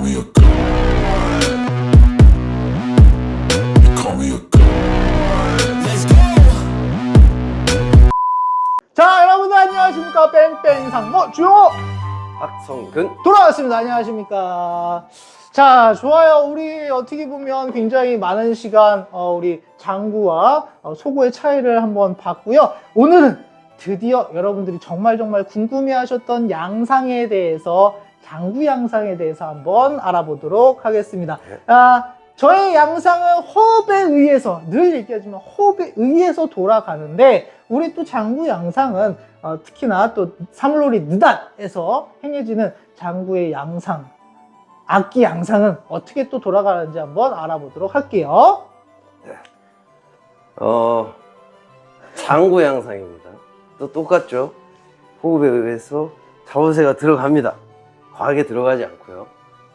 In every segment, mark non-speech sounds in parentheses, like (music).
call me a god. You call me a god. Let's go. 자, 여러분들 안녕하십니까? 뺑뺑 상모 주영호 박성근 돌아왔습니다. 안녕하십니까? 자, 좋아요. 우리 어떻게 보면 굉장히 많은 시간 어, 우리 장구와 어, 소구의 차이를 한번 봤고요. 오늘은 드디어 여러분들이 정말 정말 궁금해하셨던 양상에 대해서 장구 양상에 대해서 한번 알아보도록 하겠습니다. 아, 저의 양상은 호흡에 의해서 늘 얘기하지만 호흡에 의해서 돌아가는데 우리 또 장구 양상은 어, 특히나 또 사물놀이 느닷에서 행해지는 장구의 양상 악기 양상은 어떻게 또 돌아가는지 한번 알아보도록 할게요. 어 장구 양상입니다. 또 똑같죠. 호흡에 의해서 자우세가 들어갑니다. 과하게 들어가지 않고요.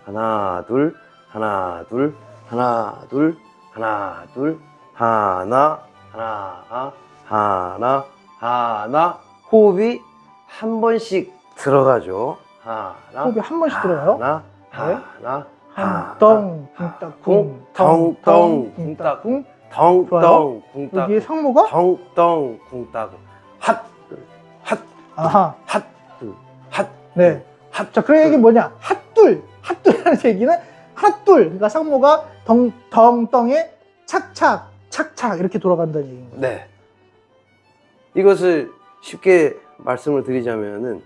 하나 둘 하나 둘 하나 둘 하나 둘 하나 하나 하나 하나 호흡이 한 번씩 들어가죠. 하나 호흡이 한 번씩 들어가요? 하나 네. 하나 한덩 붕따쿵 덩, 덩, 붕따쿵 덩덩 좋아요. 쿵따 여기 상모가 덩 덩 쿵따고 핫핫 아하 핫 네. 핫. 자, 그 얘기 뭐냐? 핫둘. 핫둘이라는 얘기는 핫둘. 그러니까 상모가 덩, 덩덩에 착착, 착착 이렇게 돌아간다는 얘기인 거예요. 네. 이것을 쉽게 말씀을 드리자면은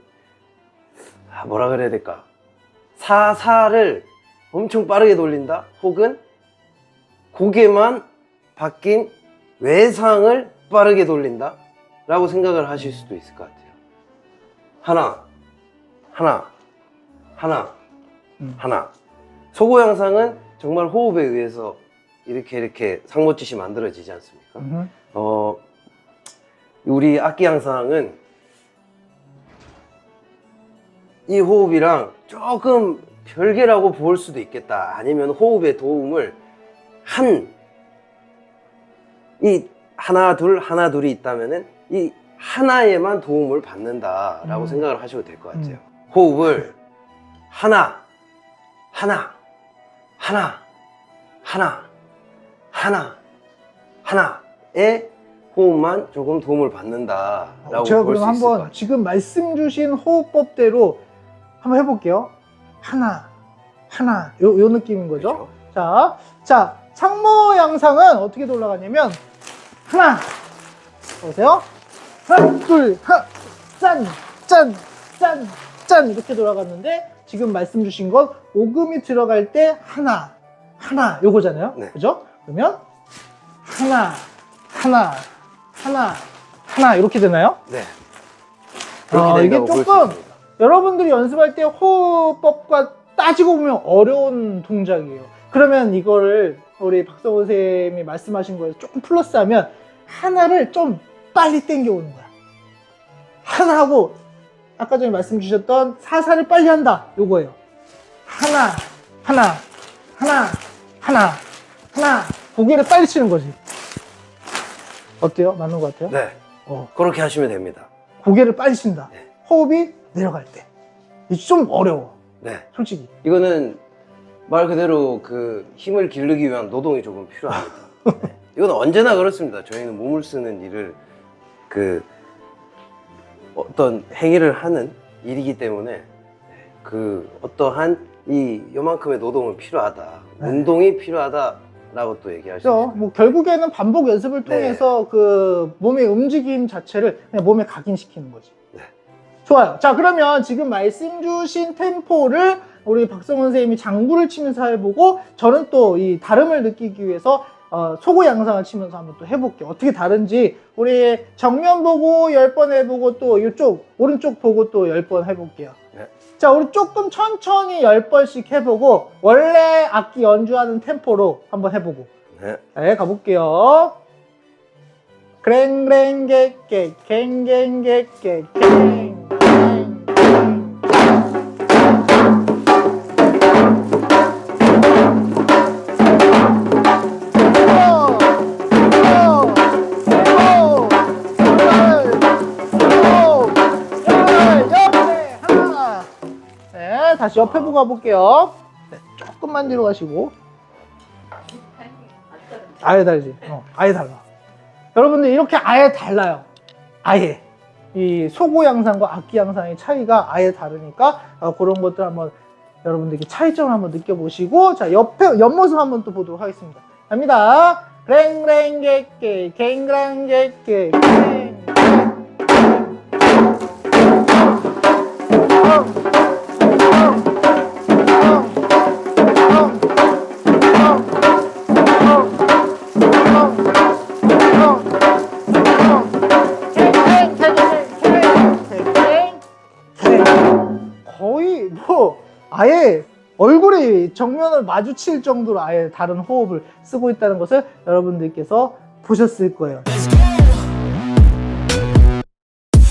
아, 뭐라 그래야 될까? 사사를 엄청 빠르게 돌린다. 혹은 고개만 바뀐 외상을 빠르게 돌린다. 라고 생각을 하실 수도 있을 것 같아요. 하나, 하나, 하나, 음. 하나. 소고 양상은 정말 호흡에 의해서 이렇게 이렇게 상모짓이 만들어지지 않습니까? 음흠. 어, 우리 악기 양상은 이 호흡이랑 조금 별개라고 볼 수도 있겠다. 아니면 호흡의 도움을 한, 이 하나, 둘, 하나, 둘이 있다면은 이 하나에만 도움을 받는다라고 음. 생각을 하셔도 될 것 같아요. 호흡을 하나, 하나, 하나, 하나, 하나, 하나의 호흡만 조금 도움을 받는다라고 제가 볼 수 그럼 있을 것 한번 같아요. 지금 말씀 주신 호흡법대로 한번 해볼게요. 하나, 하나. 요, 요 느낌인 거죠? 그렇죠? 자, 자, 상모 양상은 어떻게 돌아가냐면, 하나, 보세요. 하나, 둘, 하나, 짠, 짠, 짠, 짠, 이렇게 돌아갔는데, 지금 말씀 주신 건 오금이 들어갈 때 하나, 하나, 요거잖아요. 네. 그죠? 그러면, 하나, 하나, 하나, 하나, 이렇게 되나요? 네. 아, 그렇게 이게 된다고 볼수 조금 있습니다. 여러분들이 연습할 때 호흡법과 따지고 보면 어려운 동작이에요. 그러면 이거를 우리 박성호 선생님이 말씀하신 거에 조금 플러스하면 하나를 좀 빨리 당겨오는 거야. 하나 하고 아까 전에 말씀 주셨던 사사를 빨리 한다. 요거예요. 하나, 하나, 하나, 하나, 하나. 고개를 빨리 치는 거지. 어때요? 맞는 것 같아요? 네. 어. 그렇게 하시면 됩니다. 고개를 빨리 친다. 네. 호흡이 내려갈 때. 좀 어려워. 네. 솔직히. 이거는 말 그대로 그 힘을 기르기 위한 노동이 조금 필요합니다. (laughs) 네. 이건 언제나 그렇습니다. 저희는 몸을 쓰는 일을 그 어떤 행위를 하는 일이기 때문에 그 어떠한 이 요만큼의 노동은 필요하다. 네. 운동이 필요하다라고 또 얘기할 수 그래서 있습니다. 뭐 결국에는 반복 연습을 네. 통해서 그 몸의 움직임 자체를 그냥 몸에 각인시키는 거지. 네. 좋아요. 자, 그러면 지금 말씀 주신 템포를 우리 박성원 선생님이 장구를 치면서 해보고 저는 또 이 다름을 느끼기 위해서 어, 소고 양상을 치면서 한번 또 해볼게요. 어떻게 다른지 우리 정면 보고 10번 해보고 또 이쪽 오른쪽 보고 또 10번 해볼게요. 네. 자, 우리 조금 천천히 10번씩 해보고 원래 악기 연주하는 템포로 한번 해보고 네. 네, 가볼게요. 그랭그랭게게 갱갱게게 갱. 다시 옆에 보고 가볼게요. 네, 조금만 뒤로 가시고. 아예 다르지. 어, 아예 달라. 여러분들 이렇게 아예 달라요. 아예. 이 소고 양상과 악기 양상의 차이가 아예 다르니까 어, 그런 것들 한번 여러분들께 차이점을 한번 느껴보시고 자 옆에 옆모습 한번 또 보도록 하겠습니다. 갑니다. 랭랭게게 갱랭게게 갱 아예 얼굴이 정면을 마주칠 정도로 아예 다른 호흡을 쓰고 있다는 것을 여러분들께서 보셨을 거예요.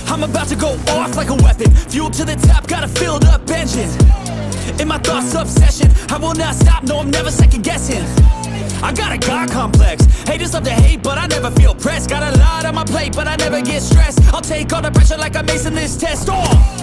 I'm about to go off like a weapon. Fuel to the top, got a filled up engine. In my thoughts, obsession. I will not stop, no, I'm never second guessing. I got a God complex. Haters love to hate, but I never feel pressed. Got a lot on my plate, but I never get stressed. I'll take all the pressure like I'm acing this test. Oh!